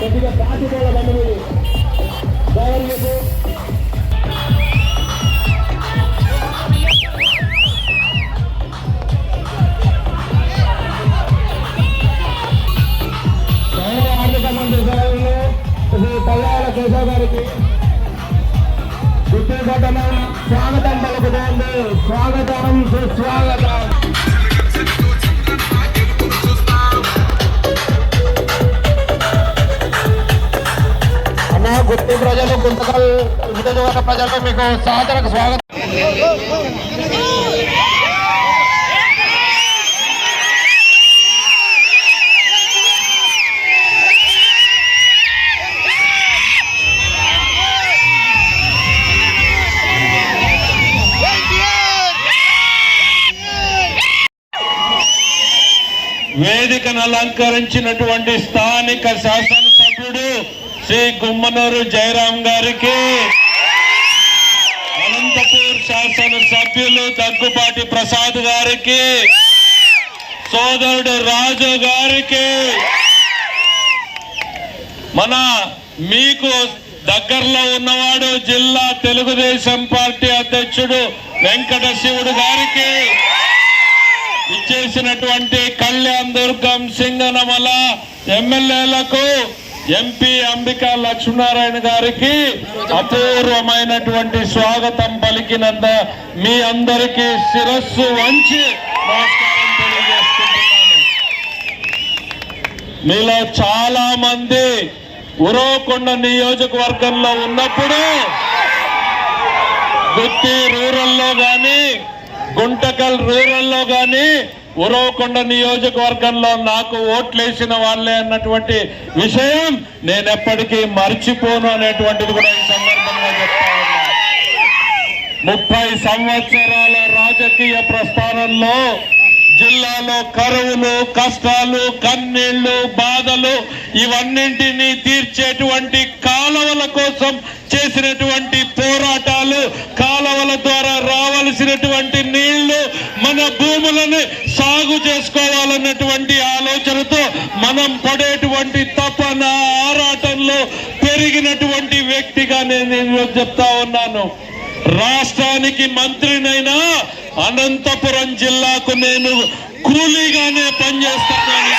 కొద్దిగా పాతికోళ్ళ బండి మీద తయారు చేసి పల్లాల కేశవ గారికి గుర్తింపటమైన స్వాగతం పలుకుతోంది స్వాగతం సుస్వాగతం. ప్రజలు గుంతకల్ నియోజకవర్గ ప్రజలకు మీకు సాదరక స్వాగతం. వేదికను అలంకరించినటువంటి స్థానిక శాసనసభ్యుడు శ్రీ గుమ్మనూరు జయరాం గారికి అనంతపూర్ శాసన సభ్యులు దగ్గుపాటి ప్రసాద్ గారికి సోదరుడు రాజు గారికి మన మీకు దగ్గరలో ఉన్నవాడు జిల్లా తెలుగుదేశం పార్టీ అధ్యక్షుడు వెంకట శివుడు గారికి ఇచ్చేసినటువంటి కళ్యాణ్ దుర్గం సింగనమల ఎమ్మెల్యేలకు ఎంపీ అంబికా లక్ష్మీనారాయణ గారికి అపూర్వమైనటువంటి స్వాగతం పలికినంత మీ అందరికీ శిరస్సు వంచి నమస్కారం తెలియజేస్తున్నాను మీలో చాలా మంది ఉరవకొండ నియోజకవర్గంలో ఉన్నప్పుడు గుత్తి రూరల్లో గాని గుంటకల్ రూరల్లో కానీ ఉరవకొండ నియోజకవర్గంలో నాకు ఓట్లేసిన వాళ్ళే అన్నటువంటి విషయం నేను ఎప్పటికీ మర్చిపోను అనేటువంటిది కూడా ఈ సందర్భంగా చెప్తా ఉన్నా. ముప్పై సంవత్సరాల రాజకీయ ప్రస్థానంలో జిల్లాలో కరువులు కష్టాలు కన్నీళ్ళు బాధలు ఇవన్నింటినీ తీర్చేటువంటి కాలవల కోసం చేసినటువంటి పోరాటాలు కాలువల ద్వారా రావలసినటువంటి నీళ్ళు చేసుకోవాలన్నటువంటి ఆలోచనతో మనం పడేటువంటి తపన ఆరాటంలో పెరిగినటువంటి వ్యక్తిగా నేను ఈరోజు చెప్తా ఉన్నాను. రాష్ట్రానికి మంత్రినైనా అనంతపురం జిల్లాకు నేను కూలీగానే పనిచేస్తున్నాను.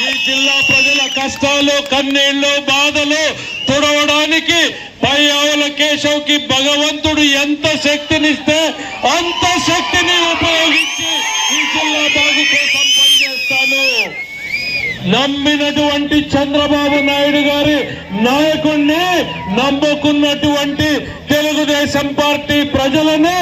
ఈ జిల్లా ప్రజల కష్టాలు కన్నీళ్ళు బాధలు తుడవడానికి పై ఆవుల కేశవ్కి భగవంతుడు ఎంత శక్తినిస్తే అంత శక్తిని ఉపయోగ ఈ జిల్లా బాగు కోసం పనిచేస్తాను నమ్మినటువంటి చంద్రబాబు నాయుడు గారి నాయకుణ్ణి నమ్ముకున్నటువంటి తెలుగుదేశం పార్టీ ప్రజలను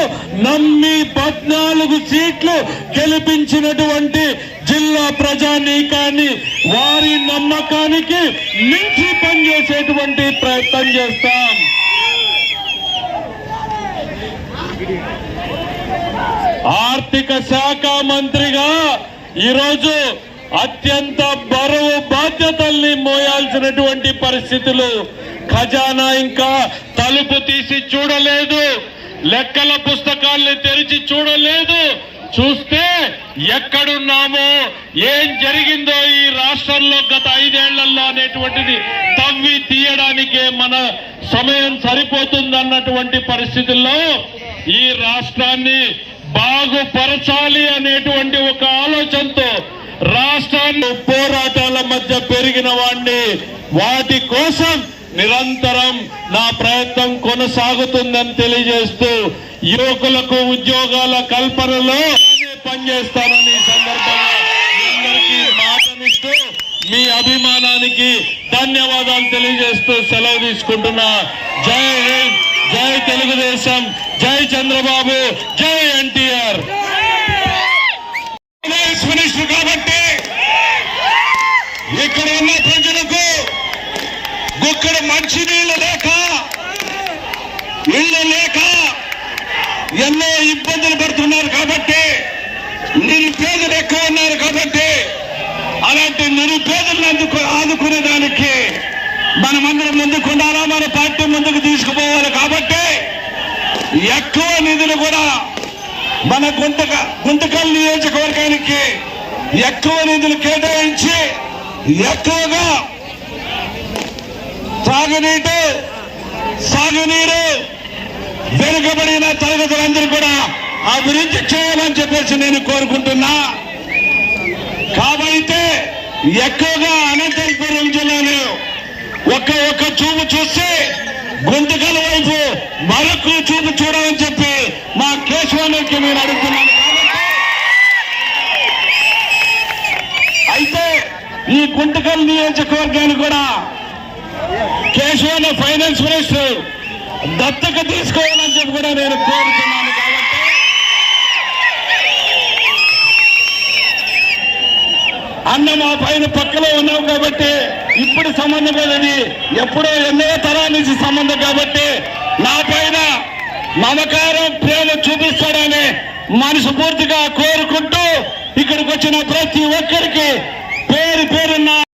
నమ్మి పద్నాలుగు సీట్లు గెలిపించినటువంటి జిల్లా ప్రజానీకాన్ని వారి నమ్మకానికి మించి పనిచేసేటువంటి ప్రయత్నం చేస్తాం. ఆర్థిక శాఖ మంత్రిగా ఈరోజు అత్యంత బరువు బాధ్యతల్ని మోయాల్సినటువంటి పరిస్థితులు ఖజానా ఇంకా తలుపు తీసి చూడలేదు. లెక్కల పుస్తకాల్ని తెరిచి చూడలేదు. చూస్తే ఎక్కడున్నామో ఏం జరిగిందో ఈ రాష్ట్రంలో గత ఐదేళ్ళలో అనేటువంటిది తవ్వి తీయడానికే మన సమయం సరిపోతుందన్నటువంటి పరిస్థితుల్లో ఈ రాష్ట్రాన్ని బాగుపరచాలి అనేటువంటి ఒక ఆలోచనతో రాష్ట్రాన్ని పోరాటాల మధ్య పెరిగిన వాడిని వాటి కోసం నిరంతరం నా ప్రయత్నం కొనసాగుతుందని తెలియజేస్తూ యువకులకు ఉద్యోగాల కల్పనలో పనిచేస్తానని సందర్భంగా మాటనిస్తూ మీ అభిమానానికి ధన్యవాదాలు తెలియజేస్తూ సెలవు తీసుకుంటున్నా. జై హింద్ జై తెలుగుదేశం జై చంద్రబాబు జై ఎన్టీఆర్. కాబట్టి ప్రజలకు గుక్కడ మంచినీళ్ళు లేక ఇళ్ళు లేక ఎన్నో ఇబ్బందులు పడుతున్నారు కాబట్టి నిరుపేదలు ఎక్కువ ఉన్నారు కాబట్టి అలాంటి నిరుపేదలను అందుకు ఆదుకునే దానికి మనమందరం ముందుకు ఉండాలా? మన పార్టీ ముందుకు తీసుకుపోవాలి కాబట్టి ఎక్కువ నిధులు కూడా మన గుంతక గుంతకల్ నియోజకవర్గానికి ఎక్కువ నిధులు కేటాయించి ఎక్కువగా తాగునీటి సాగునీరు వెనుకబడిన తరగతులందరూ కూడా అభివృద్ధి చేయాలని చెప్పేసి నేను కోరుకుంటున్నా. కాబట్టి ఎక్కువగా అనంతపురం జిల్లాలో ఒక్క ఒక్క చూపు చూస్తే గుంతకల వైపు మరొక చూపు చూడాలని చెప్పి మా కేశవానికి నేను గుంటకల్ నియోజకవర్గాన్ని కూడా కేశవన్న ఫైనాన్స్ మినిస్టర్ దత్తక తీసుకోవాలని చెప్పి కూడా నేను కోరుతున్నాను కాబట్టి అన్న మా పైన పక్కలో ఉన్నావు కాబట్టి ఇప్పుడు సంబంధం లేదని ఎప్పుడో ఎన్నో తరాల నుంచి సంబంధం కాబట్టి నా పైన మమకారం ప్రేమ చూపిస్తాడని మనస్ఫూర్తిగా కోరుకుంటూ ఇక్కడికి వచ్చిన ప్రతి ఒక్కరికి పేరు పేరున్న